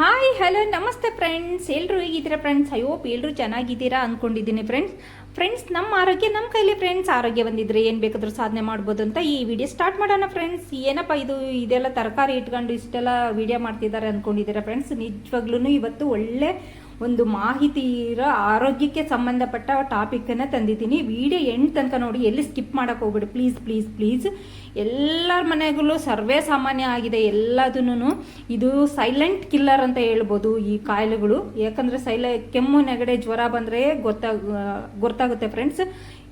Hi hello ನಮಸ್ತೆ friends ಎಲ್ಲರೂ ಹೇಗಿದ್ದೀರಾ ಫ್ರೆಂಡ್ಸ್ ಅಯ್ಯೋ ಎಲ್ಲರೂ ಚೆನ್ನಾಗಿದ್ದೀರಾ ಅಂದ್ಕೊಂಡಿದ್ದೀನಿ ಫ್ರೆಂಡ್ಸ್ ಫ್ರೆಂಡ್ಸ್ ನಮ್ಮ ಆರೋಗ್ಯ, ನಮ್ಮ ಕೈಲಿ ಫ್ರೆಂಡ್ಸ್ ಆರೋಗ್ಯ ಬಂದಿದ್ರೆ ಏನು ಬೇಕಾದರೂ ಸಾಧನೆ ಮಾಡ್ಬೋದು ಅಂತ ಈ ವಿಡಿಯೋ ಸ್ಟಾರ್ಟ್ ಮಾಡೋಣ ಫ್ರೆಂಡ್ಸ್ ಏನಪ್ಪ ಇದು? ಇದೆಲ್ಲ ತರಕಾರಿ ಇಟ್ಕೊಂಡು ಇಷ್ಟೆಲ್ಲ ವಿಡಿಯೋ ಮಾಡ್ತಿದ್ದಾರೆ ಅಂದ್ಕೊಂಡಿದ್ದೀರಾ ಫ್ರೆಂಡ್ಸ್ ನಿಜವಾಗ್ಲೂ ಇವತ್ತು ಒಳ್ಳೆ ಒಂದು ಮಾಹಿತಿ ಇರೋ ಆರೋಗ್ಯಕ್ಕೆ ಸಂಬಂಧಪಟ್ಟ ಟಾಪಿಕನ್ನು ತಂದಿದ್ದೀನಿ. ವಿಡಿಯೋ ಎಂಡ್ ತನಕ ನೋಡಿ, ಎಲ್ಲಿ ಸ್ಕಿಪ್ ಮಾಡೋಕೆ ಹೋಗ್ಬಿಡಿ. ಪ್ಲೀಸ್ ಪ್ಲೀಸ್ ಪ್ಲೀಸ್ ಎಲ್ಲರ ಮನೆಗಳೂ ಸರ್ವೇ ಸಾಮಾನ್ಯ ಆಗಿದೆ ಎಲ್ಲದನ್ನು. ಇದು ಸೈಲೆಂಟ್ ಕಿಲ್ಲರ್ ಅಂತ ಹೇಳ್ಬೋದು ಈ ಕಾಯಿಲೆಗಳು. ಯಾಕಂದ್ರೆ ಸೈಲ, ಕೆಮ್ಮು, ನೆಗಡೆ, ಜ್ವರ ಬಂದರೆ ಗೊತ್ತಾಗ, ಗೊತ್ತಾಗುತ್ತೆ ಫ್ರೆಂಡ್ಸ್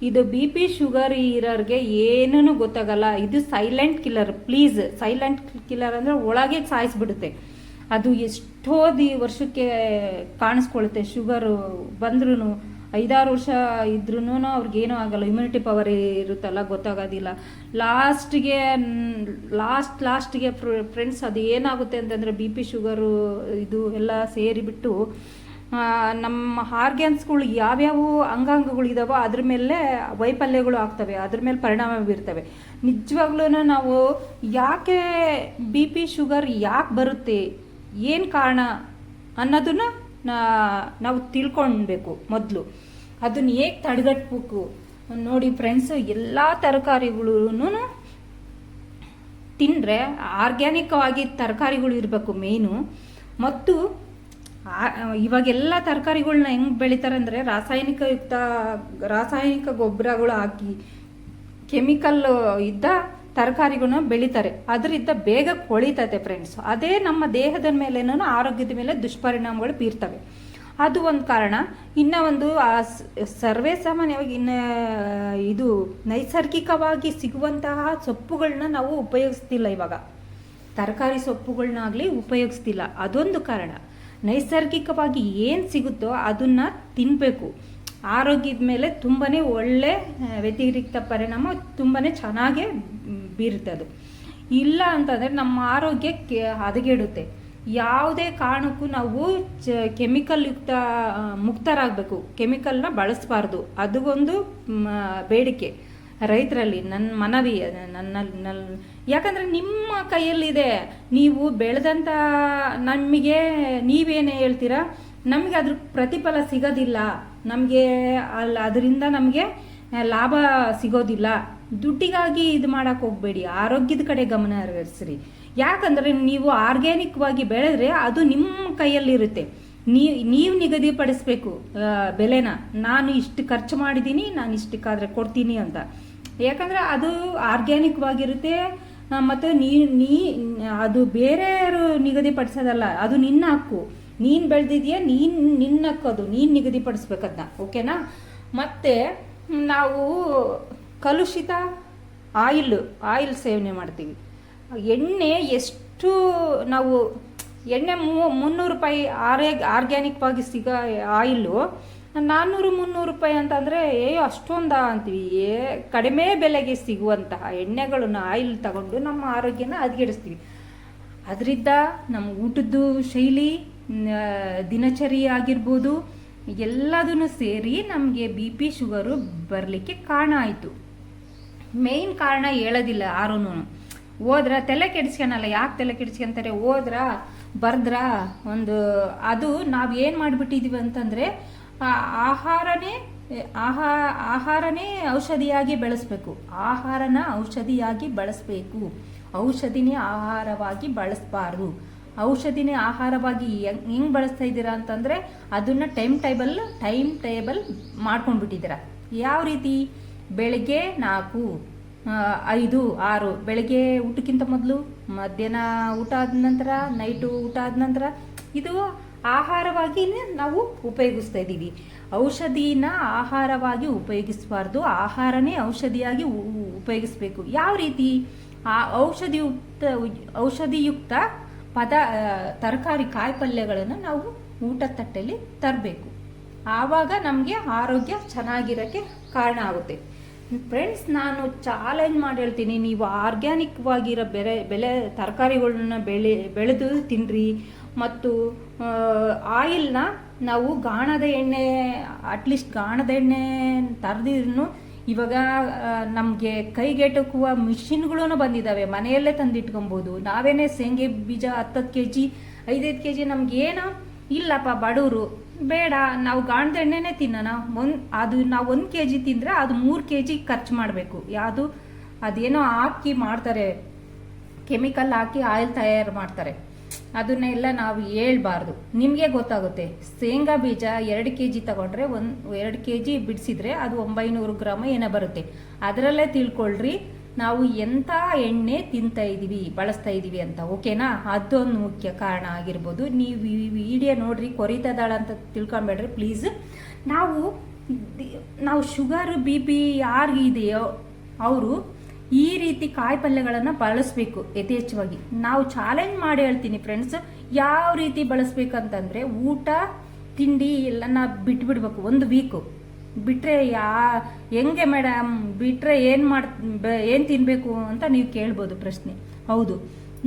ಇದು ಬಿ ಪಿ ಶುಗರ್ ಇರೋರಿಗೆ ಏನೂ ಗೊತ್ತಾಗಲ್ಲ. ಇದು silent killer please silent killer ಅಂದರೆ ಒಳಗೆ ಸಾಯಿಸ್ಬಿಡುತ್ತೆ. ಅದು ಎಷ್ಟೋ ದಿ, ವರ್ಷಕ್ಕೆ ಕಾಣಿಸ್ಕೊಳುತ್ತೆ. ಶುಗರು ಬಂದ್ರೂ ಐದಾರು ವರ್ಷ ಇದ್ರೂ ಅವ್ರಿಗೇನೂ ಆಗಲ್ಲ. ಇಮ್ಯುನಿಟಿ ಪವರ್ ಇರುತ್ತಲ್ಲ, ಗೊತ್ತಾಗೋದಿಲ್ಲ. ಲಾಸ್ಟ್ಗೆ ಲಾಸ್ಟ್ ಲಾಸ್ಟ್ಗೆ ಫ್ರೆಂಡ್ಸ್ ಅದು ಏನಾಗುತ್ತೆ ಅಂತಂದರೆ ಬಿ ಪಿ ಶುಗರು ಇದು ಎಲ್ಲ ಸೇರಿಬಿಟ್ಟು ನಮ್ಮ ಆರ್ಗ್ಯಾನ್ಸ್ಗಳು ಯಾವ್ಯಾವ ಅಂಗಾಂಗಗಳಿದಾವೋ ಅದ್ರ ಮೇಲೆ ವೈಫಲ್ಯಗಳು ಆಗ್ತವೆ. ಅದ್ರ ಮೇಲೆ ಪರಿಣಾಮ ಬೀರ್ತವೆ. ನಿಜವಾಗ್ಲೂ ನಾವು ಯಾಕೆ ಬಿ ಪಿ ಶುಗರ್ ಯಾಕೆ ಬರುತ್ತೆ? ಏನು ಕಾರಣ ಅನ್ನೋದನ್ನ ನಾವು ತಿಳ್ಕೊಳ್ಬೇಕು ಮೊದಲು. ಅದನ್ನ ಹೇಗೆ ತಡೆಗಟ್ಬೇಕು. ನೋಡಿ ಫ್ರೆಂಡ್ಸ್ ಎಲ್ಲ ತರಕಾರಿಗಳೂ ತಿಂದರೆ ಆರ್ಗ್ಯಾನಿಕ್ ಆಗಿ ತರಕಾರಿಗಳು ಇರಬೇಕು ಮೇಯ್ನು ಮತ್ತು ಇವಾಗೆಲ್ಲ ತರಕಾರಿಗಳನ್ನ ಹೆಂಗೆ ಬೆಳಿತಾರೆ ಅಂದರೆ ರಾಸಾಯನಿಕ ಯುಕ್ತ, ರಾಸಾಯನಿಕ ಗೊಬ್ಬರಗಳು ಹಾಕಿ ಕೆಮಿಕಲ್ ಇದ್ದ ತರಕಾರಿಗಳನ್ನ ಬೆಳಿತಾರೆ. ಅದರಿಂದ ಬೇಗ ಕೊಳಿತತೆ ಫ್ರೆಂಡ್ಸ್ ಅದೇ ನಮ್ಮ ದೇಹದ ಮೇಲೇನೂ ಆರೋಗ್ಯದ ಮೇಲೆ ದುಷ್ಪರಿಣಾಮಗಳು ಬೀರ್ತವೆ. ಅದು ಒಂದು ಕಾರಣ. ಇನ್ನ ಒಂದು ಸರ್ವೇ ಸಾಮಾನ್ಯವಾಗಿ ಇನ್ನ, ಇದು ನೈಸರ್ಗಿಕವಾಗಿ ಸಿಗುವಂತಹ ಸೊಪ್ಪುಗಳನ್ನ ನಾವು ಉಪಯೋಗಿಸ್ತಿಲ್ಲ ಇವಾಗ. ತರಕಾರಿ ಸೊಪ್ಪುಗಳನ್ನಾಗಲಿ ಉಪಯೋಗಿಸ್ತಿಲ್ಲ. ಅದೊಂದು ಕಾರಣ. ನೈಸರ್ಗಿಕವಾಗಿ ಏನು ಸಿಗುತ್ತೋ ಅದನ್ನು ತಿನ್ನಬೇಕು ಆರೋಗ್ಯದ ಮೇಲೆ ತುಂಬಾ ಒಳ್ಳೆ ವ್ಯತಿರಿಕ್ತ ಪರಿಣಾಮ ತುಂಬಾ ಚೆನ್ನಾಗೇ ಬೀರುತ್ತೆ ಅದು. ಇಲ್ಲ ಅಂತಂದರೆ ನಮ್ಮ ಆರೋಗ್ಯ ಹದಗೆಡುತ್ತೆ. ಯಾವುದೇ ಕಾರಣಕ್ಕೂ ನಾವು ಚ ಕೆಮಿಕಲ್ ಯುಕ್ತ ಮುಕ್ತರಾಗಬೇಕು. ಕೆಮಿಕಲ್ನ ಬಳಸಬಾರ್ದು. ಅದು ಒಂದು ಬೇಡಿಕೆ. ರೈತರಲ್ಲಿ ನನ್ನ ಮನವಿ ನನ್ನ ನನ್ನ ಯಾಕಂದರೆ ನಿಮ್ಮ ಕೈಯಲ್ಲಿದೆ. ನೀವು ಬೆಳೆದಂಥ ನಮಗೆ ನೀವೇನೇ ಹೇಳ್ತೀರಾ? ನಮಗೆ ಅದ್ರ ಪ್ರತಿಫಲ ಸಿಗೋದಿಲ್ಲ. ನಮಗೆ ಅಲ್ಲಿ ಅದರಿಂದ ನಮಗೆ ಲಾಭ ಸಿಗೋದಿಲ್ಲ. ದುಡ್ಡಿಗಾಗಿ ಇದು ಮಾಡೋಕ್ಕೆ ಹೋಗಬೇಡಿ. ಆರೋಗ್ಯದ ಕಡೆ ಗಮನ ಹರಿಸ್ರಿ. ಯಾಕಂದರೆ ನೀವು ಆರ್ಗ್ಯಾನಿಕ್ವಾಗಿ ಬೆಳೆದ್ರೆ ಅದು ನಿಮ್ಮ ಕೈಯಲ್ಲಿರುತ್ತೆ. ನೀವು ನೀವು ನಿಗದಿಪಡಿಸ್ಬೇಕು ಬೆಲೆನ. ನಾನು ಇಷ್ಟು ಖರ್ಚು ಮಾಡಿದ್ದೀನಿ ನಾನು ಇಷ್ಟಕ್ಕಾದರೆ ಕೊಡ್ತೀನಿ ಅಂತ. ಯಾಕಂದರೆ ಅದು ಆರ್ಗ್ಯಾನಿಕ್ವಾಗಿರುತ್ತೆ ಮತ್ತು ನೀ ನೀ, ಅದು ಬೇರೆಯವರು ನಿಗದಿಪಡಿಸೋದಲ್ಲ, ಅದು ನಿನ್ನ ಹಕ್ಕು. ನೀನು ಬೆಳೆದಿದೆಯಾ, ನೀನು ನಿನ್ನ ಹಕ್ಕು ಅದು. ನೀನು ನಿಗದಿಪಡಿಸ್ಬೇಕದನ್ನ ಓಕೆನಾ? ಮತ್ತು ನಾವು ಕಲುಷಿತ ಆಯಿಲ್ ಆಯಿಲ್ ಸೇವನೆ ಮಾಡ್ತೀವಿ. ಎಣ್ಣೆ ಎಷ್ಟು ನಾವು ಎಣ್ಣೆ ಮೂ ಮುನ್ನೂರು ರೂಪಾಯಿ ಆರೇ ಆರ್ಗ್ಯಾನಿಕ್ವಾಗಿ ಸಿಗೋ ಆಯಿಲು ನಾನ್ನೂರು ಮುನ್ನೂರು ರೂಪಾಯಿ ಅಂತಂದರೆ ಏಯೋ ಅಷ್ಟೊಂದ ಅಂತೀವಿ. ಏ ಕಡಿಮೆ ಬೆಲೆಗೆ ಸಿಗುವಂತಹ ಎಣ್ಣೆಗಳನ್ನು ಆಯಿಲ್ ತಗೊಂಡು ನಮ್ಮ ಆರೋಗ್ಯನ ಹದಗೆಡಿಸ್ತೀವಿ. ಅದರಿಂದ ನಮ್ಮ ಊಟದ್ದು ಶೈಲಿ ದಿನಚರಿ ಆಗಿರ್ಬೋದು, ಎಲ್ಲದನ್ನು ಸೇರಿ ನಮಗೆ ಬಿ ಪಿ ಶುಗರು ಬರಲಿಕ್ಕೆ ಕಾರಣ ಆಯಿತು. ಮೇಯ್ನ್ ಕಾರಣ ಹೇಳೋದಿಲ್ಲ ಯಾರೂ ಹೋದ್ರ? ತಲೆ ಕೆಡಿಸ್ಕೊಳಲ್ಲ ಯಾಕೆ ತಲೆ ಕೆಡಿಸ್ಕೊಂತಾರೆ ಹೋದ್ರ? ಬರ್ದ್ರ? ಒಂದು ಅದು ನಾವು ಏನು ಮಾಡಿಬಿಟ್ಟಿದ್ದೀವಿ ಅಂತಂದರೆ ಆಹಾರನೇ, ಆಹಾ, ಆಹಾರನೇ ಔಷಧಿಯಾಗಿ ಬೆಳೆಸ್ಬೇಕು. ಆಹಾರನ ಔಷಧಿಯಾಗಿ ಬಳಸಬೇಕು. ಔಷಧಿನೇ ಆಹಾರವಾಗಿ ಬಳಸಬಾರ್ದು. ಔಷಧಿನೇ ಆಹಾರವಾಗಿ ಹೆಂಗೆ ಹೆಂಗೆ ಬಳಸ್ತಾ ಇದ್ದೀರಾ ಅಂತಂದರೆ, ಅದನ್ನ ಟೈಮ್ ಟೇಬಲ್ ಟೈಮ್ ಟೇಬಲ್ ಮಾಡ್ಕೊಂಡ್ಬಿಟ್ಟಿದ್ದೀರಾ. ಯಾವ ರೀತಿ? ಬೆಳಗ್ಗೆ ನಾಲ್ಕು. ಐದು, ಆರು. ಬೆಳಗ್ಗೆ ಊಟಕ್ಕಿಂತ ಮೊದಲು, ಮಧ್ಯಾಹ್ನ ಊಟ ಆದ ನಂತರ ನೈಟು ಊಟ ಆದ ನಂತರ, ಇದು ಆಹಾರವಾಗಿ ನಾವು ಉಪಯೋಗಿಸ್ತಾ ಇದ್ದೀವಿ. ಔಷಧಿನ ಆಹಾರವಾಗಿ ಉಪಯೋಗಿಸಬಾರ್ದು. ಆಹಾರನೇ ಔಷಧಿಯಾಗಿ ಉಪಯೋಗಿಸಬೇಕು. ಯಾವ ರೀತಿ? ಆ ಔಷಧಿಯುಕ್ತ ಔಷಧಿಯುಕ್ತ ಪದ ತರಕಾರಿ ಕಾಯಿಪಲ್ಯಗಳನ್ನು ನಾವು ಊಟದ ತಟ್ಟೆಯಲ್ಲಿ ತರಬೇಕು. ಆವಾಗ ನಮಗೆ ಆರೋಗ್ಯ ಚೆನ್ನಾಗಿರೋಕ್ಕೆ ಕಾರಣ ಆಗುತ್ತೆ. ಫ್ರೆಂಡ್ಸ್ ನಾನು ಚಾಲೆಂಜ್ ಮಾಡಿ ಹೇಳ್ತೀನಿ. ನೀವು ಆರ್ಗ್ಯಾನಿಕ್ವಾಗಿರೋ ಬೆಲೆ ಬೆಲೆ, ತರಕಾರಿಗಳನ್ನ ಬೆಳೆ, ಬೆಳೆದು ತಿನ್ನಿರಿ ಮತ್ತು ಆಯಿಲ್ನ ನಾವು ಗಾಣದ ಎಣ್ಣೆ ಅಟ್ಲೀಸ್ಟ್ ಗಾಣದ ಎಣ್ಣೆ ತರದಿದ್ರು ಇವಾಗ ನಮಗೆ ಕೈಗೆಟಕುವ ಮಿಷಿನ್ಗಳೂ ಬಂದಿದ್ದಾವೆ ಮನೆಯಲ್ಲೇ ತಂದಿಟ್ಕೊಬೋದು. ನಾವೇನೇ ಶೇಂಗೆ ಬೀಜ ಹತ್ತತ್ತು ಕೆ ಜಿ ಐದೈದು ಕೆ ಜಿ ನಮ್ಗೇನು ಇಲ್ಲಪ್ಪ ಬಡವರು. ಬೇಡ, ನಾವು ಗಾಣದ ಎಣ್ಣೆನೇ ತಿನ್ನೋಣ. ಒಂದು, ಅದು ನಾವು ಒಂದು ಕೆ ಜಿ ತಿಂದರೆ ಅದು ಮೂರು ಕೆ ಜಿ ಖರ್ಚು ಮಾಡಬೇಕು. ಯಾವುದು, ಅದೇನೋ ಹಾಕಿ ಮಾಡ್ತಾರೆ. ಕೆಮಿಕಲ್ ಹಾಕಿ ಆಯಿಲ್ ತಯಾರು ಮಾಡ್ತಾರೆ. ಅದನ್ನೆಲ್ಲ ನಾವು ಹೇಳ್ಬಾರ್ದು. ನಿಮಗೆ ಗೊತ್ತಾಗುತ್ತೆ. ಶೇಂಗಾ ಬೀಜ ಎರಡು ಕೆ ಜಿ ತಗೊಂಡ್ರೆ ಒಂದು, ಎರಡು ಕೆ ಜಿ ಬಿಡಿಸಿದ್ರೆ ಅದು ಒಂಬೈನೂರು ಗ್ರಾಮ್ ಏನೋ ಬರುತ್ತೆ. ಅದರಲ್ಲೇ ತಿಳ್ಕೊಳ್ರಿ. ನಾವು ಎಂಥ ಎಣ್ಣೆ ತಿಂತಾ ಇದ್ದೀವಿ, ಬಳಸ್ತಾ ಇದ್ದೀವಿ ಅಂತ, ಓಕೆನಾ? ಅದೊಂದು ಮುಖ್ಯ ಕಾರಣ ಆಗಿರ್ಬೋದು. ನೀವು ಈ ವಿಡಿಯೋ ನೋಡ್ರಿ, ಕೊರಿತದಾಳ ಅಂತ ತಿಳ್ಕೊಂಬೇಡ್ರಿ ಪ್ಲೀಸ್. ನಾವು ನಾವು ಶುಗರ್, ಬಿ ಪಿ ಯಾರಿಗಿದೆಯೋ ಅವರು ಈ ರೀತಿ ಕಾಯಿ ಪಲ್ಯಗಳನ್ನು ಬಳಸಬೇಕು ಯಥೇಚ್ಛವಾಗಿ. ನಾವು ಚಾಲೆಂಜ್ ಮಾಡಿ ಹೇಳ್ತೀನಿ ಫ್ರೆಂಡ್ಸ್, ಯಾವ ರೀತಿ ಬಳಸ್ಬೇಕಂತಂದ್ರೆ ಊಟ, ತಿಂಡಿ ಎಲ್ಲನ ಬಿಟ್ಬಿಡ್ಬೇಕು, ಒಂದು ವೀಕು. ಬಿಟ್ರೆ ಯಾ, ಹೆಂಗೆ ಮೇಡಮ್ ಬಿಟ್ಟರೆ ಏನು ಮಾಡ್ ಏನು ತಿನ್ನಬೇಕು ಅಂತ ನೀವು ಕೇಳ್ಬೋದು ಪ್ರಶ್ನೆ. ಹೌದು.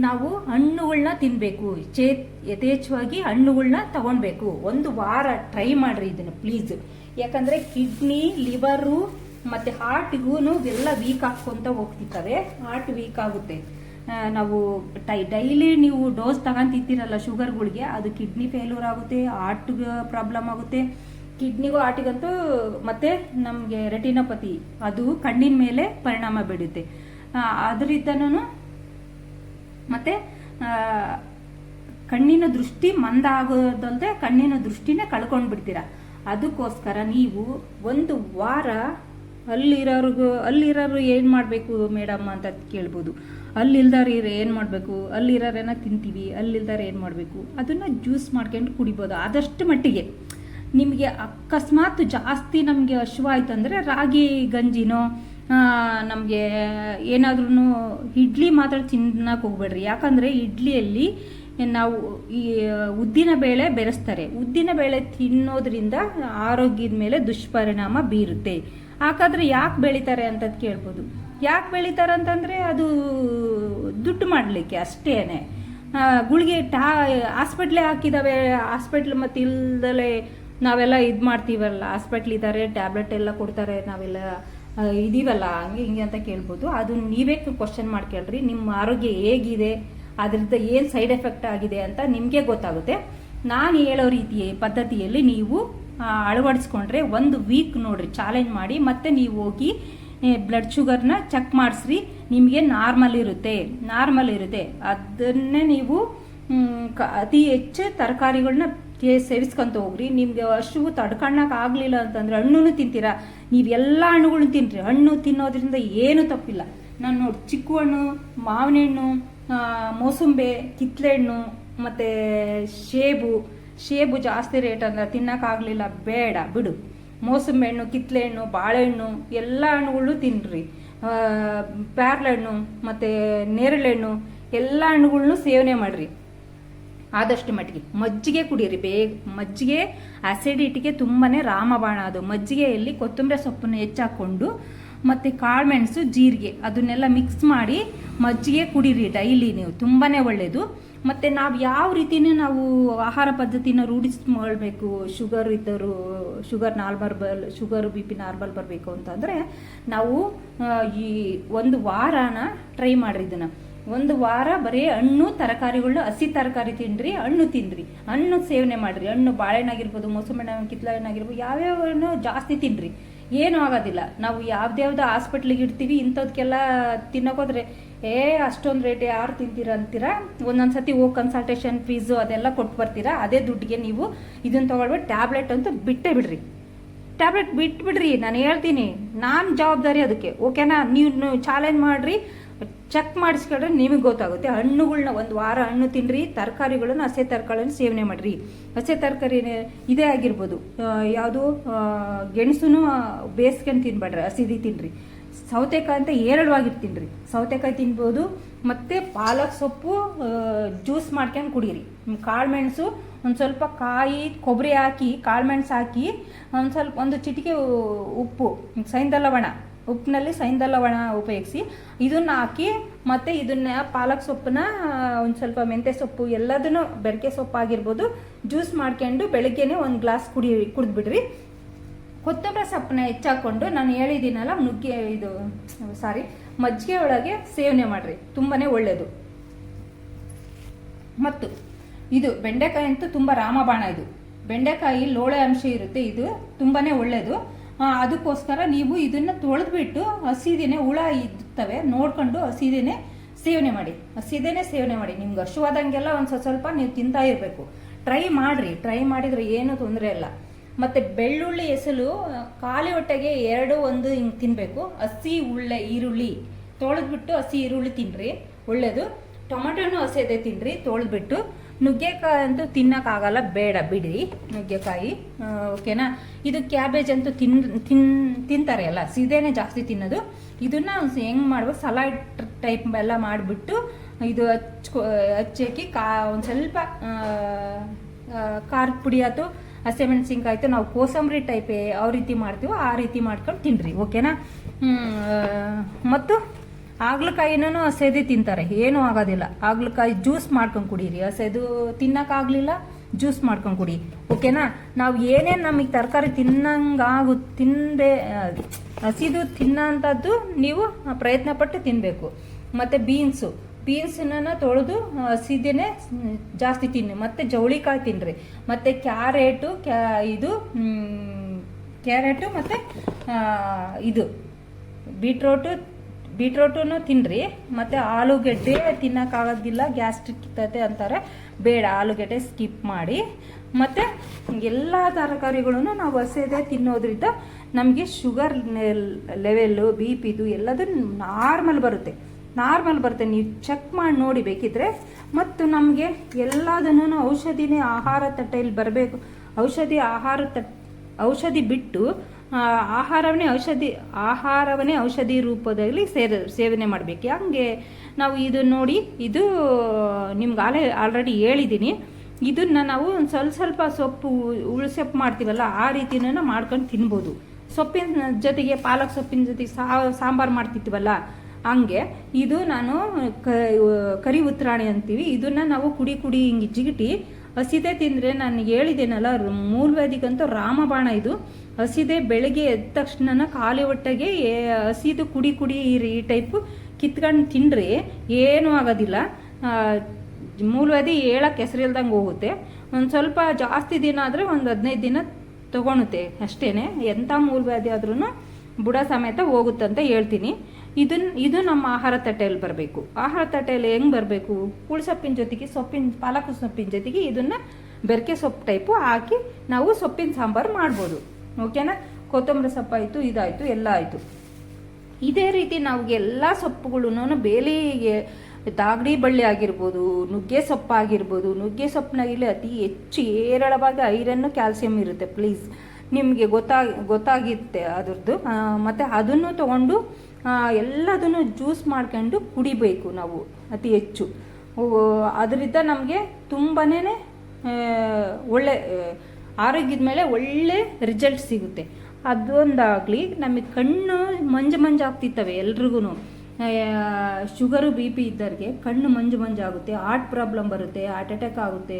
ನಾವು ಹಣ್ಣುಗಳನ್ನ ತಿನ್ನಬೇಕು ಚೇ ಯಥೇಚ್ಛವಾಗಿ ಹಣ್ಣುಗಳನ್ನ ತಗೊಳ್ಬೇಕು ಒಂದು ವಾರ ಟ್ರೈ ಮಾಡಿರಿ ಇದನ್ನು ಪ್ಲೀಸ್ ಯಾಕಂದ್ರೆ ಕಿಡ್ನಿ ಲಿವರು ಮತ್ತೆ ಹಾರ್ಟ್ಗೂ ಎಲ್ಲ ವೀಕ್ ಆಗ್ಕೊಂತ ಹೋಗ್ತಿರ್ತವೆ. ಹಾರ್ಟ್ ವೀಕ್ ಆಗುತ್ತೆ. ನಾವು ಟೈ, ಡೈಲಿ ನೀವು ಡೋಸ್ ತಗೊಂತಿರ್ತೀರಲ್ಲ ಶುಗರ್ಗಳಿಗೆ ಅದು ಕಿಡ್ನಿ ಫೇಲ್ಯೂರ್ ಆಗುತ್ತೆ ಹಾರ್ಟ್ಗೆ ಪ್ರಾಬ್ಲಮ್ ಆಗುತ್ತೆ. ಕಿಡ್ನಿಗೂ ಆಟಿಗಂತೂ ಮತ್ತೆ ನಮಗೆ ರೆಟಿನೋಪತಿ, ಅದು ಕಣ್ಣಿನ ಮೇಲೆ ಪರಿಣಾಮ ಬೀಳುತ್ತೆ. ಅದರಿಂದನೂ ಮತ್ತೆ ಕಣ್ಣಿನ ದೃಷ್ಟಿ ಮಂದ ಆಗೋದಲ್ಲದೆ ಕಣ್ಣಿನ ದೃಷ್ಟಿನೇ ಕಳ್ಕೊಂಡು ಬಿಡ್ತೀರಾ ಅದಕ್ಕೋಸ್ಕರ ನೀವು ಒಂದು ವಾರ ಅಲ್ಲಿರೋರ್ಗು, ಅಲ್ಲಿರೋರು ಏನು ಮಾಡಬೇಕು ಮೇಡಮ್ ಅಂತ ಕೇಳ್ಬೋದು. ಅಲ್ಲಿಲ್ದಾರ ಏನು ಮಾಡಬೇಕು? ಅಲ್ಲಿರೋರೇನ ತಿಂತೀವಿ ಅಲ್ಲಿಲ್ದಾರ ಏನು ಮಾಡಬೇಕು? ಅದನ್ನು ಜ್ಯೂಸ್ ಮಾಡ್ಕೊಂಡು ಕುಡಿಬೋದು, ಆದಷ್ಟು ಮಟ್ಟಿಗೆ. ನಿಮಗೆ ಅಕಸ್ಮಾತ್ ಜಾಸ್ತಿ ನಮಗೆ ಹಶುವಾಯ್ತು ಅಂದರೆ ರಾಗಿ ಗಂಜಿನೋ ನಮಗೆ ಏನಾದ್ರೂ ಇಡ್ಲಿ ಮಾತ್ರ ತಿನ್ನಕ್ಕೆ ಹೋಗ್ಬೇಡ್ರಿ. ಯಾಕಂದರೆ ಇಡ್ಲಿಯಲ್ಲಿ ನಾವು ಈ, ಉದ್ದಿನ ಬೇಳೆ ಬೆರೆಸ್ತಾರೆ. ಉದ್ದಿನ ಬೇಳೆ ತಿನ್ನೋದ್ರಿಂದ ಆರೋಗ್ಯದ ಮೇಲೆ ದುಷ್ಪರಿಣಾಮ ಬೀರುತ್ತೆ. ಹಾಗಾದ್ರೆ ಯಾಕೆ ಬೆಳಿತಾರೆ ಅಂತ ಕೇಳ್ಬೋದು. ಯಾಕೆ ಬೆಳಿತಾರೆ ಅಂತಂದರೆ ಅದು ದುಡ್ಡು ಮಾಡಲಿಕ್ಕೆ ಅಷ್ಟೇನೆ. ಗುಳಿಗೆ ಟಾ, ಹಾಸ್ಪಿಟ್ಲೇ ಹಾಕಿದಾವೆ. ಹಾಸ್ಪಿಟ್ಲ್ ಮತ್ತು ಇಲ್ದಲೆ ನಾವೆಲ್ಲ ಇದು ಮಾಡ್ತೀವಲ್ಲ ಹಾಸ್ಪಿಟ್ಲ್ ಇದ್ದಾರೆ ಟ್ಯಾಬ್ಲೆಟ್ ಎಲ್ಲ ಕೊಡ್ತಾರೆ ನಾವೆಲ್ಲ ಇದೀವಲ್ಲ, ಹಂಗೆ ಹಿಂಗೆ ಅಂತ ಕೇಳ್ಬೋದು. ಅದು ನೀವೇ ಕ್ವಶನ್ ಮಾಡ್ಕೊಳ್ರಿ ನಿಮ್ಮ ಆರೋಗ್ಯ ಹೇಗಿದೆ ಅದರಿಂದ ಏನು ಸೈಡ್ ಎಫೆಕ್ಟ್ ಆಗಿದೆ ಅಂತ ನಿಮಗೆ ಗೊತ್ತಾಗುತ್ತೆ. ನಾನು ಹೇಳೋ ರೀತಿಯ, ಪದ್ಧತಿಯಲ್ಲಿ ನೀವು ಅಳವಡಿಸ್ಕೊಂಡ್ರೆ ಒಂದು ವೀಕ್ ನೋಡ್ರಿ ಚಾಲೆಂಜ್ ಮಾಡಿ, ಮತ್ತೆ ನೀವು ಹೋಗಿ ಬ್ಲಡ್ ಶುಗರ್ನ ಚೆಕ್ ಮಾಡಿಸ್ರಿ, ನಿಮಗೆ ನಾರ್ಮಲ್ ಇರುತ್ತೆ ನಾರ್ಮಲ್ ಇರುತ್ತೆ. ಅದನ್ನೇ ನೀವು ಅತಿ ಹೆಚ್ಚು ತರಕಾರಿಗಳನ್ನ ಸೇವಿಸ್ಕೊಂತ ಹೋಗ್ರಿ, ನಿಮಗೆ ಅಷ್ಟು ತಡ್ಕಣ್ಣಕ್ಕೆ ಆಗಲಿಲ್ಲ ಅಂತಂದ್ರೆ ಹಣ್ಣು ತಿಂತೀರಾ? ನೀವು ಎಲ್ಲ ಹಣ್ಣುಗಳನ್ನ ತಿನ್ರಿ. ಹಣ್ಣು ತಿನ್ನೋದ್ರಿಂದ ಏನು ತಪ್ಪಿಲ್ಲ. ನಾನು ನೋಡಿ ಚಿಕ್ಕು ಹಣ್ಣು ಮಾವಿನ ಹಣ್ಣು ಮೋಸಂಬೆ ಕಿತ್ಲೆ ಹಣ್ಣು ಮತ್ತು ಶೇಬು ಶೇಬು ಜಾಸ್ತಿ ರೇಟ್ ಅಂದ್ರೆ ತಿನ್ನೋಕ್ಕಾಗಲಿಲ್ಲ ಬೇಡ, ಬಿಡು. ಮೋಸಂಬಿ ಹಣ್ಣು ಕಿತ್ಲೆ ಹಣ್ಣು ಬಾಳೆಹಣ್ಣು, ಎಲ್ಲ ಹಣ್ಣುಗಳು ತಿನ್ನಿರಿ ಪ್ಯಾರ್ಲೆಹಣ್ಣು, ಮತ್ತು ನೇರಳೆಹಣ್ಣು, ಎಲ್ಲ ಹಣ್ಣುಗಳ್ನು ಸೇವನೆ ಮಾಡಿರಿ. ಆದಷ್ಟು ಮಟ್ಟಿಗೆ. ಮಜ್ಜಿಗೆ ಕುಡೀರಿ ಬೇಗ. ಮಜ್ಜಿಗೆ ಅಸಿಡಿಟಿಗೆ ತುಂಬಾ ರಾಮಬಾಣ ಅದು. ಮಜ್ಜಿಗೆಯಲ್ಲಿ ಕೊತ್ತಂಬರಿ ಸೊಪ್ಪನ್ನು ಹೆಚ್ಚಾಕೊಂಡು ಮತ್ತು ಕಾಳುಮೆಣಸು ಜೀರಿಗೆ ಅದನ್ನೆಲ್ಲ ಮಿಕ್ಸ್ ಮಾಡಿ ಮಜ್ಜಿಗೆ ಕುಡೀರಿ ಡೈಲಿ ನೀವು. ತುಂಬಾ ಒಳ್ಳೆಯದು ಮತ್ತು ನಾವು ಯಾವ ರೀತಿಯೇ ನಾವು ಆಹಾರ ಪದ್ಧತಿನ ರೂಢಿಸ್ಕೊಳ್ಬೇಕು? ಶುಗರ್ ಇದ್ದರು ಶುಗರ್ ನಾರ್ಮಲ್ ಬರ್ ಶುಗರ್ ಬಿ ಪಿ ನಾರ್ಮಲ್ ಬರಬೇಕು ಅಂತಂದರೆ ನಾವು ಈ ಒಂದು ವಾರನ ಟ್ರೈ ಮಾಡಿರಿ ಇದನ್ನು. ಒಂದು ವಾರ ಬರೀ ಹಣ್ಣು ತರಕಾರಿಗಳು ಹಸಿ ತರಕಾರಿ ತಿನ್ರಿ, ಹಣ್ಣು ತಿನ್ರಿ. ಹಣ್ಣು ಸೇವನೆ ಮಾಡ್ರಿ. ಹಣ್ಣು ಬಾಳೆಹಣ್ಣಾಗಿರ್ಬೋದು, ಮೊಸಂಬಿ ಕಿತ್ಲೆ ಹಣ್ಣಾಗಿರ್ಬೋದು ಯಾವ್ಯಾವ ಹಣ್ಣು ಜಾಸ್ತಿ ತಿನ್ರಿ. ಏನೂ ಆಗೋದಿಲ್ಲ. ನಾವು ಯಾವ್ದ್ಯಾವ್ದು ಹಾಸ್ಪಿಟ್ಲಿಗೆ ಇಡ್ತೀವಿ, ಇಂಥದ್ಕೆಲ್ಲ ತಿನ್ನೋಕೋದ್ರೆ, ಏ, ಅಷ್ಟೊಂದು ರೇಟ್ ಯಾರು ತಿಂತೀರ? ಅಂತೀರಾ? ಒಂದೊಂದು ಸತಿ ಹೋಗಿ ಕನ್ಸಲ್ಟೇಷನ್ ಫೀಸು ಅದೆಲ್ಲ ಕೊಟ್ಟು ಬರ್ತೀರಾ? ಅದೇ ದುಡ್ಡಿಗೆ ನೀವು ಇದನ್ನು ತೊಗೊಳ್ಬಿಟ್ಟು ಟ್ಯಾಬ್ಲೆಟ್ ಅಂತೂ ಬಿಟ್ಟೇ ಬಿಡ್ರಿ. ಟ್ಯಾಬ್ಲೆಟ್ ಬಿಟ್ಬಿಡ್ರಿ. ನಾನು ಹೇಳ್ತೀನಿ. ನಾನು ಜವಾಬ್ದಾರಿ ಅದಕ್ಕೆ. ಓಕೆನಾ ನೀವು ಚಾಲೆಂಜ್ ಮಾಡಿರಿ. ಚೆಕ್ ಮಾಡಿಸ್ಕೊಂಡ್ರೆ ನಿಮಗೆ ಗೊತ್ತಾಗುತ್ತೆ. ಹಣ್ಣುಗಳನ್ನ ಒಂದು ವಾರ ಹಣ್ಣು ತಿನ್ನಿರಿ ತರಕಾರಿಗಳನ್ನು ಹಸೆ ತರಕಾರಿಗಳನ್ನು ಸೇವನೆ ಮಾಡಿರಿ. ಹಸೆ ತರಕಾರಿ ಇದೇ ಆಗಿರ್ಬೋದು. ಯಾವುದು? ಗೆಣಸುನು ಬೇಯಿಸ್ಕೊಂಡು ತಿನ್ಬೇಡ್ರಿ, ಹಸಿದಿ ತಿನ್ನಿರಿ ಸೌತೆಕಾಯಿ ಅಂತ ಏರಳವಾಗಿ ತಿನ್ನಿರಿ ಸೌತೆಕಾಯಿ ತಿನ್ಬೋದು, ಮತ್ತು ಪಾಲಕ್ ಸೊಪ್ಪು ಜ್ಯೂಸ್ ಮಾಡ್ಕೊಂಡು ಕುಡೀರಿ. ಕಾಳುಮೆಣಸು, ಒಂದು ಸ್ವಲ್ಪ ಕಾಯಿ ಕೊಬ್ಬರಿ ಹಾಕಿ, ಕಾಳುಮೆಣಸು ಹಾಕಿ, ಒಂದು ಸ್ವಲ್ಪ ಒಂದು ಚಿಟಿಕೆ ಉಪ್ಪು ಸೈಂದ ಲವಣ. ಉಪ್ಪಿನಲ್ಲಿ ಸೈಂದ ಲವಣ ಉಪಯೋಗಿಸಿ ಇದನ್ನ ಹಾಕಿ ಮತ್ತು ಇದನ್ನ ಪಾಲಕ್ ಸೊಪ್ಪನ್ನ ಒಂದು ಸ್ವಲ್ಪ ಮೆಂತ್ಯ ಸೊಪ್ಪು ಎಲ್ಲದನ್ನು ಬೆರಕೆ ಸೊಪ್ಪು ಆಗಿರ್ಬೋದು, ಜ್ಯೂಸ್ ಮಾಡ್ಕೊಂಡು ಬೆಳಗ್ಗೆನೆ ಒಂದು ಗ್ಲಾಸ್ ಕುಡಿ, ಕುಡಿದ್ಬಿಡ್ರಿ. ಕೊತ್ತಂಬರಿ ಸೊಪ್ಪನ್ನ ಹೆಚ್ಚಾಕೊಂಡು ನಾನು ಹೇಳಿದ್ದೀನಲ್ಲ, ನುಗ್ಗೆ ಇದು, ಸಾರಿ, ಮಜ್ಜಿಗೆ ಒಳಗೆ ಸೇವನೆ ಮಾಡಿರಿ ತುಂಬಾ ಒಳ್ಳೆಯದು ಮತ್ತು ಇದು ಬೆಂಡೆಕಾಯಿ ಅಂತೂ ತುಂಬ ರಾಮಬಾಣ ಇದು. ಬೆಂಡೆಕಾಯಿ ಲೋಳೆ ಅಂಶ ಇರುತ್ತೆ, ಇದು ತುಂಬಾನೇ ಒಳ್ಳೆಯದು ಅದಕ್ಕೋಸ್ಕರ ನೀವು ಇದನ್ನ ತೊಳೆದ್ಬಿಟ್ಟು ಹಸಿದೇನೆ ಹುಳ ಇರ್ತವೆ, ನೋಡ್ಕೊಂಡು ಹಸಿದೇನೆ ಸೇವನೆ ಮಾಡಿ. ಹಸಿದೇನೆ ಸೇವನೆ ಮಾಡಿ. ನಿಮ್ಗೆ ಹಶುವಾದಂಗೆಲ್ಲ ಒಂದು ಸ್ವಲ್ಪ ನೀವು ತಿಂತಾ ಇರಬೇಕು. ಟ್ರೈ ಮಾಡಿರಿ. ಟ್ರೈ ಮಾಡಿದ್ರೆ ಏನೂ ತೊಂದರೆ ಇಲ್ಲ. ಮತ್ತೆ ಬೆಳ್ಳುಳ್ಳಿ ಹೆಸಲು ಖಾಲಿ ಹೊಟ್ಟೆಗೆ ಎರಡು, ಒಂದು ಹಿಂಗೆ ತಿನ್ನಬೇಕು ಹಸಿ ಉಳ್ಳೆ ಈರುಳ್ಳಿ. ತೊಳೆದ್ಬಿಟ್ಟು ಹಸಿ ಈರುಳ್ಳಿ ತಿನ್ರಿ. ಒಳ್ಳೇದು. ಟೊಮೆಟೊನು ಹಸಿದೆ ತಿನ್ರಿ. ತೊಳೆದ್ಬಿಟ್ಟು ನುಗ್ಗೆಕಾಯಿ ಅಂತೂ ತಿನ್ನೋಕ್ಕಾಗಲ್ಲ, ಬೇಡ ಬಿಡಿ ನುಗ್ಗೆಕಾಯಿ. ಓಕೆನಾ? ಇದು ಕ್ಯಾಬೇಜ್ ಅಂತೂ ತಿನ್ ತಿನ್, ತಿಂತಾರೆ ಅಲ್ಲ, ಸೀದೇನೆ ಜಾಸ್ತಿ ತಿನ್ನೋದು. ಇದನ್ನ ಹೆಂಗೆ ಮಾಡ್ಬೋದು ಸಲಾಡ್ ಟೈಪ್ ಎಲ್ಲ ಮಾಡಿಬಿಟ್ಟು ಇದು ಹಚ್ಕೊ ಹಚ್ಚಾಕಿ ಕಾ, ಒಂದು ಸ್ವಲ್ಪ ಖಾರದ ಪುಡಿ ಆಯ್ತು ಹಸಿಮೆಣಸಿನ್ಕಾಯಿ ಆಯ್ತು ನಾವು ಕೋಸಂಬರಿ ಟೈಪ್ ಯಾವ ರೀತಿ ಮಾಡ್ತೀವೋ ಆ ರೀತಿ ಮಾಡ್ಕೊಂಡು ತಿನ್ರಿ, ಓಕೆನಾ? ಮತ್ತು ಹಾಗಲಕಾಯಿನೂ ಹಸೆದೇ ತಿಂತಾರೆ, ಏನೂ ಆಗೋದಿಲ್ಲ. ಹಾಗಲಕಾಯಿ ಜ್ಯೂಸ್ ಮಾಡ್ಕೊಂಡು ಕುಡೀರಿ. ಹಸೆದು ತಿನ್ನೋಕ್ಕಾಗಲಿಲ್ಲ, ಜ್ಯೂಸ್ ಮಾಡ್ಕೊಂಡು ಕುಡಿ. ಓಕೆನಾ? ನಾವು ಏನೇನು ನಮಗೆ ತರಕಾರಿ ತಿನ್ನಂಗಾಗು ತಿನ್ನದೆ ಹಸಿದು ತಿನ್ನೋಂಥದ್ದು ನೀವು ಪ್ರಯತ್ನ ಪಟ್ಟು ತಿನ್ನಬೇಕು ಮತ್ತು ಬೀನ್ಸು. ಬೀನ್ಸನ್ನ ತೊಳೆದು ಹಸಿದೇನೆ ಜಾಸ್ತಿ ತಿನ್ನಿ. ಮತ್ತು ಜವಳಿಕಾಯಿ ತಿನ್ನಿರಿ ಮತ್ತು ಕ್ಯಾರೆಟು, ಕ್ಯಾ, ಇದು ಕ್ಯಾರೆಟು ಮತ್ತು ಇದು. ಬೀಟ್ರೋಟು ಬೀಟ್ರೋಟನ್ನು ತಿನ್ನಿರಿ ಮತ್ತು ಆಲೂಗೆಡ್ಡೆ ತಿನ್ನೋಕ್ಕಾಗೋದಿಲ್ಲ ಗ್ಯಾಸ್ಟ್ರಿಕ್ ಇರ್ತೈತೆ ಅಂತಾರೆ. ಬೇಡ, ಆಲೂಗೆಡ್ಡೆ ಸ್ಕಿಪ್ ಮಾಡಿ. ಮತ್ತು ಎಲ್ಲ ತರಕಾರಿಗಳನ್ನು ನಾವು ಹಸಿದೆ ತಿನ್ನೋದ್ರಿಂದ ನಮಗೆ ಶುಗರ್ ಲೆವೆಲ್ಲು, ಬಿ ಪಿದು ಎಲ್ಲದು ನಾರ್ಮಲ್ ಬರುತ್ತೆ. ನಾರ್ಮಲ್ ಬರುತ್ತೆ. ನೀವು ಚೆಕ್ ಮಾಡಿ ನೋಡಿ ಬೇಕಿದ್ರೆ. ಮತ್ತು ನಮಗೆ ಎಲ್ಲದನ್ನು ಔಷಧಿನೇ ಆಹಾರ ತಟ್ಟೆಯಲ್ಲಿ ಬರಬೇಕು. ಔಷಧಿ ಆಹಾರ ತಟ್, ಔಷಧಿ ಬಿಟ್ಟು ಆಹಾರವನ್ನೇ ಔಷಧಿ ಆಹಾರವನ್ನೇ ಔಷಧಿ ರೂಪದಲ್ಲಿ ಸೇರ ಸೇವನೆ ಮಾಡಬೇಕು. ಹಂಗೆ ನಾವು ಇದು ನೋಡಿ, ಇದು ನಿಮ್ಗೆ ಆಲೇ ಆಲ್ರೆಡಿ ಹೇಳಿದ್ದೀನಿ ಇದನ್ನ ನಾವು ಒಂದು ಸ್ವಲ್ಪ ಸ್ವಲ್ಪ ಸೊಪ್ಪು ಉಳ್ಸೊಪ್ಪು ಮಾಡ್ತೀವಲ್ಲ, ಆ ರೀತಿನ ಮಾಡ್ಕೊಂಡು ತಿನ್ಬೋದು. ಸೊಪ್ಪಿನ ಜೊತೆಗೆ ಪಾಲಕ್ ಸೊಪ್ಪಿನ ಜೊತೆಗೆ ಸಾಂಬಾರು ಮಾಡ್ತಿರ್ತೀವಲ್ಲ ಹಂಗೆ ಇದು ನಾನು ಕರಿ ಉತ್ತರಾಣಿ ಅಂತೀವಿ. ಇದನ್ನ ನಾವು ಕುಡಿ ಕುಡಿ ಹಿಂಗೆ ಜಿಗಿಟಿ ಹಸಿದೆ ತಿಂದರೆ ನಾನು ಹೇಳಿದ್ದೇನಲ್ಲ ಮೂಲವ್ಯಾಧಿಗಂತೂ ರಾಮಬಾಣ ಇದು. ಹಸಿದೆ ಬೆಳಗ್ಗೆ ಎದ್ದ ತಕ್ಷಣ ಖಾಲಿ ಹೊಟ್ಟೆಗೆ ಹಸಿದು ಕುಡಿ ಕುಡಿ ಈ ಟೈಪು ಕಿತ್ಕೊಂಡು ತಿನ್ರಿ ಏನೂ ಆಗೋದಿಲ್ಲ. ಮೂಲವ್ಯಾಧಿ ಹೇಳಕ್ಕೆ ಹೆಸರಿಲ್ದಂಗೆ ಹೋಗುತ್ತೆ. ಒಂದು ಸ್ವಲ್ಪ ಜಾಸ್ತಿ ದಿನ ಆದರೆ ಒಂದು ಹದಿನೈದು ದಿನ ತಗೊಳುತ್ತೆ ಅಷ್ಟೇನೆ. ಎಂಥ ಮೂಲವ್ಯಾಧಿ ಆದ್ರೂ ಬುಡ ಸಮೇತ ಹೋಗುತ್ತಂತ ಹೇಳ್ತೀನಿ. ಇದನ್ನ ಇದು ನಮ್ಮ ಆಹಾರ ತಟ್ಟೆಯಲ್ಲಿ ಬರಬೇಕು. ಆಹಾರ ತಟ್ಟೆಯಲ್ಲಿ ಹೆಂಗ್ ಬರಬೇಕು? ಸೊಪ್ಪಿನ ಜೊತೆಗೆ ಸೊಪ್ಪಿನ, ಪಾಲಕ ಸೊಪ್ಪಿನ ಜೊತೆಗೆ ಇದನ್ನ ಬೆರಕೆ ಸೊಪ್ಪು ಟೈಪು ಹಾಕಿ ನಾವು ಸೊಪ್ಪಿನ ಸಾಂಬಾರು ಮಾಡ್ಬೋದು. ಓಕೆನಾ? ಕೊತ್ತಂಬರಿ ಸೊಪ್ಪಾಯಿತು ಇದಾಯಿತು, ಎಲ್ಲ ಆಯಿತು. ಇದೇ ರೀತಿ ನಾವು ಎಲ್ಲ ಸೊಪ್ಪುಗಳನ್ನು ಬೇಲಿಗೆ ದಾಗಡಿ ಬಳ್ಳಿ ಆಗಿರ್ಬೋದು, ನುಗ್ಗೆ ಸೊಪ್ಪಾಗಿರ್ಬೋದು ನುಗ್ಗೆ ಸೊಪ್ಪಿನಲ್ಲಿ ಅತಿ ಹೆಚ್ಚು ಹೇರಳವಾಗಿ ಐರನ್ನು ಕ್ಯಾಲ್ಸಿಯಂ ಇರುತ್ತೆ ಪ್ಲೀಸ್ ನಿಮಗೆ ಗೊತ್ತಾಗಿ, ಗೊತ್ತಾಗಿತ್ತೆ ಅದರದ್ದು. ಮತ್ತು ಅದನ್ನು ತಗೊಂಡು ಎಲ್ಲದನ್ನು ಜ್ಯೂಸ್ ಮಾಡ್ಕೊಂಡು ಕುಡಿಬೇಕು ನಾವು ಅತಿ ಹೆಚ್ಚು. ಅದರಿಂದ ನಮಗೆ ತುಂಬನೇ ಒಳ್ಳೆ ಆರೋಗ್ಯದ ಮೇಲೆ ಒಳ್ಳೆ ರಿಸಲ್ಟ್ ಸಿಗುತ್ತೆ. ಅದೊಂದಾಗಲಿ ನಮಗೆ ಕಣ್ಣು ಮಂಜು ಮಂಜು ಆಗ್ತಿತ್ತವೆ ಎಲ್ರಿಗೂ ಶುಗರು, ಬಿ ಪಿ ಇದ್ದವ್ರಿಗೆ ಕಣ್ಣು ಮಂಜು ಮಂಜು ಆಗುತ್ತೆ ಹಾರ್ಟ್ ಪ್ರಾಬ್ಲಮ್ ಬರುತ್ತೆ ಹಾರ್ಟ್ ಅಟ್ಯಾಕ್ ಆಗುತ್ತೆ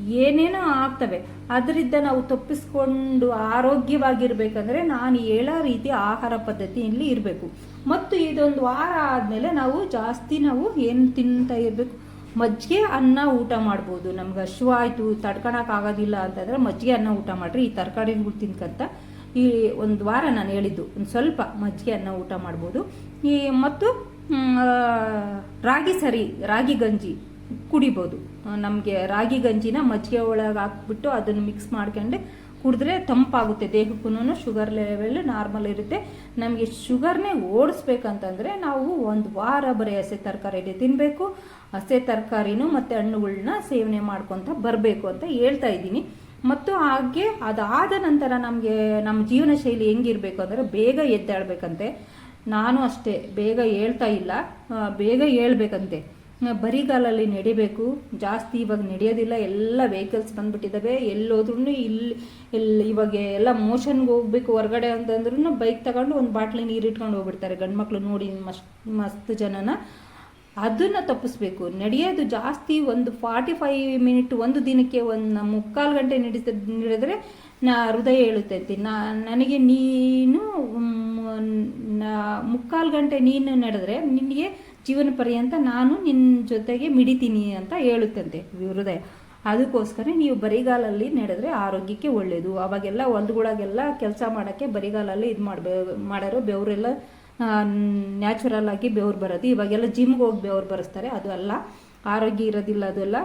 ಏನೇನೋ ಆಗ್ತವೆ. ಅದರಿಂದ ನಾವು ತಪ್ಪಿಸ್ಕೊಂಡು ಆರೋಗ್ಯವಾಗಿರ್ಬೇಕಂದ್ರೆ ನಾನು ಹೇಳೋ ರೀತಿ ಆಹಾರ ಪದ್ಧತಿಯಲ್ಲಿ ಇರಬೇಕು. ಮತ್ತು ಇದೊಂದು ವಾರ ಆದಮೇಲೆ ನಾವು ಜಾಸ್ತಿ ನಾವು ಏನು ತಿಂತಾ ಇರಬೇಕು? ಮಜ್ಜಿಗೆ, ಅನ್ನ, ಊಟ ಮಾಡ್ಬೋದು. ನಮ್ಗೆ ಹಶು ಆಯಿತು ಆಗೋದಿಲ್ಲ ಅಂತಂದರೆ ಮಜ್ಜಿಗೆ, ಅನ್ನ, ಊಟ ಮಾಡಿರಿ. ಈ ತರಕಾರಿಗಳು ತಿನ್ಕಂತ ಈ ಒಂದು ವಾರ ನಾನು ಹೇಳಿದ್ದು. ಒಂದು ಸ್ವಲ್ಪ ಮಜ್ಜಿಗೆ, ಅನ್ನ, ಊಟ ಮಾಡ್ಬೋದು. ಈ ಮತ್ತು ರಾಗಿ ಸರಿ, ರಾಗಿ ಗಂಜಿ. ಕುಡಿಬೋದು. ನಮಗೆ ರಾಗಿ ಗಂಜಿನ ಮಜ್ಜಿಗೆ ಒಳಗೆ ಹಾಕ್ಬಿಟ್ಟು ಅದನ್ನು ಮಿಕ್ಸ್ ಮಾಡ್ಕೊಂಡು ಕುಡಿದ್ರೆ ತಂಪಾಗುತ್ತೆ. ದೇಹಕ್ಕೂ ಶುಗರ್ ಲೆವೆಲ್ ನಾರ್ಮಲ್ ಇರುತ್ತೆ. ನಮಗೆ ಶುಗರ್ನೇ ಓಡಿಸ್ಬೇಕಂತಂದರೆ ನಾವು ಒಂದು ವಾರ ಬರೀ ಹಸೆ ತರಕಾರಿ ತಿನ್ನಬೇಕು ಹಸೆ ತರಕಾರಿನೂ ಮತ್ತು ಹಣ್ಣುಗಳನ್ನ ಸೇವನೆ ಮಾಡ್ಕೊತ ಬರಬೇಕು ಅಂತ ಹೇಳ್ತಾ ಇದ್ದೀನಿ. ಮತ್ತು ಹಾಗೆ ಅದಾದ ನಂತರ ನಮಗೆ ನಮ್ಮ ಜೀವನ ಶೈಲಿ ಹೆಂಗಿರಬೇಕು ಅಂದರೆ ಬೇಗ ಎದ್ದೇಳ್ಬೇಕಂತೆ. ನಾನು ಅಷ್ಟೇ, ಬೇಗ ಹೇಳ್ತಾ ಇಲ್ಲ. ಬೇಗ ಹೇಳ್ಬೇಕಂತೆ. ಬರಿಗಾಲಲ್ಲಿ ನಡಿಬೇಕು. ಜಾಸ್ತಿ ಇವಾಗ ನಡೆಯೋದಿಲ್ಲ. ಎಲ್ಲ ವೆಹಿಕಲ್ಸ್ ಬಂದ್ಬಿಟ್ಟಿದ್ದಾವೆ ಎಲ್ಲೋದ್ರೂ ಇಲ್ಲಿ ಇಲ್ಲಿ ಇವಾಗ ಎಲ್ಲ ಮೋಷನ್ಗೆ ಹೋಗ್ಬೇಕು ಹೊರಗಡೆ ಅಂತಂದ್ರೂ ಬೈಕ್ ತಗೊಂಡು ಒಂದು ಬಾಟ್ಲಿ ನೀರು ಇಟ್ಕೊಂಡು ಹೋಗ್ಬಿಡ್ತಾರೆ ಗಂಡು ಮಕ್ಳು ನೋಡಿ ಮಸ್ತ್ ಮಸ್ತ್ ಜನನ. ಅದನ್ನು ತಪ್ಪಿಸ್ಬೇಕು. ನಡೆಯೋದು ಜಾಸ್ತಿ ಒಂದು ಫಾರ್ಟಿ ಫೈವ್ ಮಿನಿಟ್ ಒಂದು ದಿನಕ್ಕೆ ಒಂದು ಮುಕ್ಕಾಲು ಗಂಟೆ ನಡೀತ ನಡೆದ್ರೆ ನಾ ಹೃದಯ ಹೇಳುತ್ತೈತಿ ನಾ, ನನಗೆ ನೀನು ಮುಕ್ಕಾಲು ಗಂಟೆ ನೀನು ನಡೆದ್ರೆ ನಿನಗೆ ಜೀವನ ಪರ್ಯಂತ ನಾನು ನಿನ್ನ ಜೊತೆಗೆ ಮಿಡಿತೀನಿ ಅಂತ ಹೇಳುತ್ತಂತೆ ಹೃದಯ. ಅದಕ್ಕೋಸ್ಕರ ನೀವು ಬರಿಗಾಲಲ್ಲಿ ನಡೆದ್ರೆ ಆರೋಗ್ಯಕ್ಕೆ ಒಳ್ಳೆಯದು ಅವಾಗೆಲ್ಲ ಹೊಲ್ದೊಳಗೆಲ್ಲ ಕೆಲಸ ಮಾಡೋಕ್ಕೆ ಬರಿಗಾಲಲ್ಲಿ ಇದು ಮಾಡಬೇ ಮಾಡೋರು ಬೆವರೆಲ್ಲ ನ್ಯಾಚುರಲ್ ಆಗಿ ಬೆವ್ರು ಬರೋದು ಇವಾಗೆಲ್ಲ ಜಿಮ್ಗೆ ಹೋಗಿ ಬೆವ್ರು ಬರೆಸ್ತಾರೆ. ಅದು ಅಲ್ಲ, ಆರೋಗ್ಯ ಇರೋದಿಲ್ಲ, ಅದೆಲ್ಲ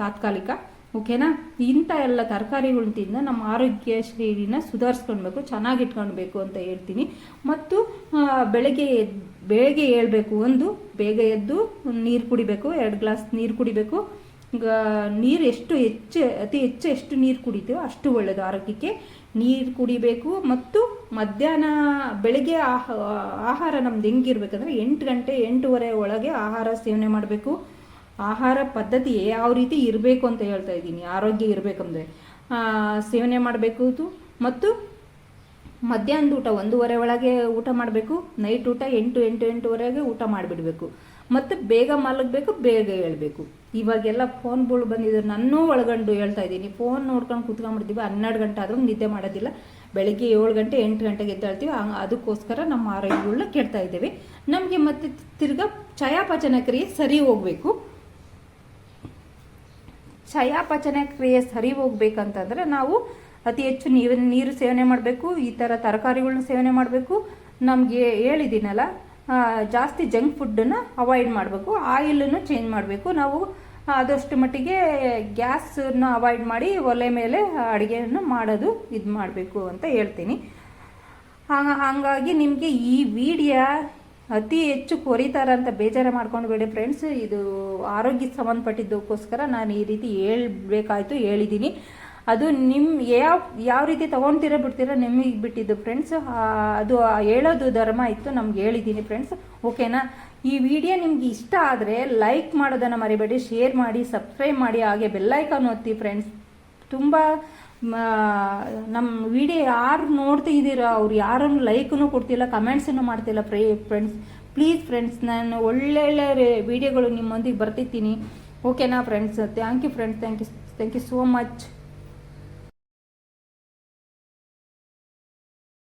ತಾತ್ಕಾಲಿಕ. ಓಕೆನಾ? ಇಂಥ ಎಲ್ಲ ತರಕಾರಿಗಳನ್ನ ತಿಂದ ನಮ್ಮ ಆರೋಗ್ಯ ಶ್ರೇಣಿನ ಸುಧಾರಿಸ್ಕೊಳ್ಬೇಕು ಚೆನ್ನಾಗಿ ಇಟ್ಕೊಳ್ಬೇಕು ಅಂತ ಹೇಳ್ತೀನಿ. ಮತ್ತು ಬೆಳಗ್ಗೆ ಬೆಳಗ್ಗೆ ಏಳಬೇಕು ಒಂದು, ಬೇಗ ಎದ್ದು ನೀರು ಕುಡಿಬೇಕು, ಎರಡು ಗ್ಲಾಸ್ ನೀರು ಕುಡಿಬೇಕು. ನೀರು ಎಷ್ಟು ಹೆಚ್ಚು, ಅತಿ ಹೆಚ್ಚು ಎಷ್ಟು ನೀರು ಕುಡಿತೀವೋ ಅಷ್ಟು ಒಳ್ಳೆಯದು ಆರೋಗ್ಯಕ್ಕೆ. ನೀರು ಕುಡಿಬೇಕು ಮತ್ತು ಮಧ್ಯಾಹ್ನ, ಬೆಳಗ್ಗೆ ಆಹ, ಆಹಾರ ನಮ್ದು ಹೆಂಗಿರ್ಬೇಕಂದ್ರೆ ಎಂಟು ಗಂಟೆ, ಎಂಟೂವರೆ ಒಳಗೆ ಆಹಾರ ಸೇವನೆ ಮಾಡಬೇಕು. ಆಹಾರ ಪದ್ಧತಿ ಯಾವ ರೀತಿ ಇರಬೇಕು ಅಂತ ಹೇಳ್ತಾ ಇದ್ದೀನಿ. ಆರೋಗ್ಯ ಇರಬೇಕಂದ್ರೆ. ಸೇವನೆ ಮಾಡಬೇಕು ಮತ್ತು ಮಧ್ಯಾಹ್ನದ ಊಟ ಒಂದೂವರೆ ಒಳಗೆ ಊಟ ಮಾಡಬೇಕು. ನೈಟ್ ಊಟ ಎಂಟು ಎಂಟು, ಎಂಟುವರೆಗೆ ಊಟ ಮಾಡಿಬಿಡಬೇಕು. ಮತ್ತು ಬೇಗ ಮಲಗಬೇಕು, ಬೇಗ ಹೇಳಬೇಕು. ಇವಾಗೆಲ್ಲ ಫೋನ್ಗಳು ಬಂದಿದ್ರೆ ನನ್ನೂ ಒಳಗಂಡು ಹೇಳ್ತಾ ಇದ್ದೀನಿ. ಫೋನ್ ನೋಡ್ಕೊಂಡು ಕುತ್ಕೊಂಡ್ಬಿಡ್ತೀವಿ. ಹನ್ನೆರಡು ಗಂಟೆ ಆದರೂ ನಿದ್ದೆ ಮಾಡೋದಿಲ್ಲ. ಬೆಳಗ್ಗೆ ಏಳು ಗಂಟೆ, ಎಂಟು ಗಂಟೆಗೆ ಎದ್ದೇಳ್ತೀವಿ. ಅದಕ್ಕೋಸ್ಕರ ನಮ್ಮ ಆರೋಗ್ಯಗಳನ್ನ ಕೇಳ್ತಾ ಇದ್ದೇವೆ. ನಮಗೆ ಮತ್ತೆ ತಿರ್ಗಾ ಚಯಾಪಚನ ಕ್ರಿಯೆ ಸರಿ ಹೋಗಬೇಕು. ಚಯಾಪಚನ ಕ್ರಿಯೆ ಸರಿ ಹೋಗ್ಬೇಕಂತಂದ್ರೆ ನಾವು ಅತಿ ಹೆಚ್ಚು ನೀರು ನೀರು ಸೇವನೆ ಮಾಡಬೇಕು, ಈ ಥರ ತರಕಾರಿಗಳನ್ನ ಸೇವನೆ ಮಾಡಬೇಕು. ನಮಗೆ ಹೇಳಿದ್ದೀನಲ್ಲ ಜಾಸ್ತಿ ಜಂಕ್ ಫುಡ್ಡನ್ನು ಅವಾಯ್ಡ್ ಮಾಡಬೇಕು. ಆಯಿಲನ್ನು ಚೇಂಜ್ ಮಾಡಬೇಕು. ನಾವು ಆದಷ್ಟು ಮಟ್ಟಿಗೆ ಗ್ಯಾಸನ್ನು ಅವಾಯ್ಡ್ ಮಾಡಿ ಒಲೆ ಮೇಲೆ ಅಡುಗೆಯನ್ನು ಮಾಡೋದು ಇದು ಮಾಡಬೇಕು ಅಂತ ಹೇಳ್ತೀನಿ. ಹಾಗ, ಹಾಗಾಗಿ ನಿಮಗೆ ಈ ವಿಡಿಯೋ ಅತಿ ಹೆಚ್ಚು ಕೊರಿತಾರ ಅಂತ ಬೇಜಾರ ಮಾಡ್ಕೊಂಡು ಬೇಡಿ ಫ್ರೆಂಡ್ಸ್ ಇದು ಆರೋಗ್ಯಕ್ಕೆ ಸಂಬಂಧಪಟ್ಟಿದ್ದಕ್ಕೋಸ್ಕರ ನಾನು ಈ ರೀತಿ ಹೇಳಬೇಕಾಯ್ತು, ಹೇಳಿದ್ದೀನಿ. ಅದು ನಿಮ್ಮ ಯಾವ ಯಾವ ರೀತಿ ತೊಗೊಳ್ತೀರ ಬಿಡ್ತೀರ ನಿಮಗೆ ಬಿಟ್ಟಿದ್ದು ಫ್ರೆಂಡ್ಸ್ ಅದು ಹೇಳೋದು ಧರ್ಮ ಇತ್ತು, ನಮ್ಗೆ ಹೇಳಿದ್ದೀನಿ ಫ್ರೆಂಡ್ಸ್ ಓಕೆನಾ ಈ ವಿಡಿಯೋ ನಿಮ್ಗೆ ಇಷ್ಟ ಆದರೆ ಲೈಕ್ ಮಾಡೋದನ್ನು ಮರಿಬೇಡಿ ಶೇರ್ ಮಾಡಿ ಸಬ್ಸ್ಕ್ರೈಬ್ ಮಾಡಿ, ಹಾಗೆ ಬೆಲ್ಲೈಕಾನ್ ಒತ್ತಿ ಫ್ರೆಂಡ್ಸ್ ತುಂಬ ನಮ್ಮ ವಿಡಿಯೋ ಯಾರು ನೋಡ್ತಾ ಇದ್ದೀರಾ, ಅವ್ರು ಯಾರನ್ನು ಲೈಕನ್ನು ಕೊಡ್ತಿಲ್ಲ, ಕಮೆಂಟ್ಸನ್ನು ಮಾಡ್ತಿಲ್ಲ ಪ್ರೇ ಫ್ರೆಂಡ್ಸ್, ಪ್ಲೀಸ್ ಫ್ರೆಂಡ್ಸ್, ನಾನು ಒಳ್ಳೊಳ್ಳೆ ವಿಡಿಯೋಗಳು ನಿಮ್ಮೊಂದಿಗೆ ಬರ್ತಿರ್ತೀನಿ ಓಕೆನಾ, friends? Thank you friends thank you thank you so much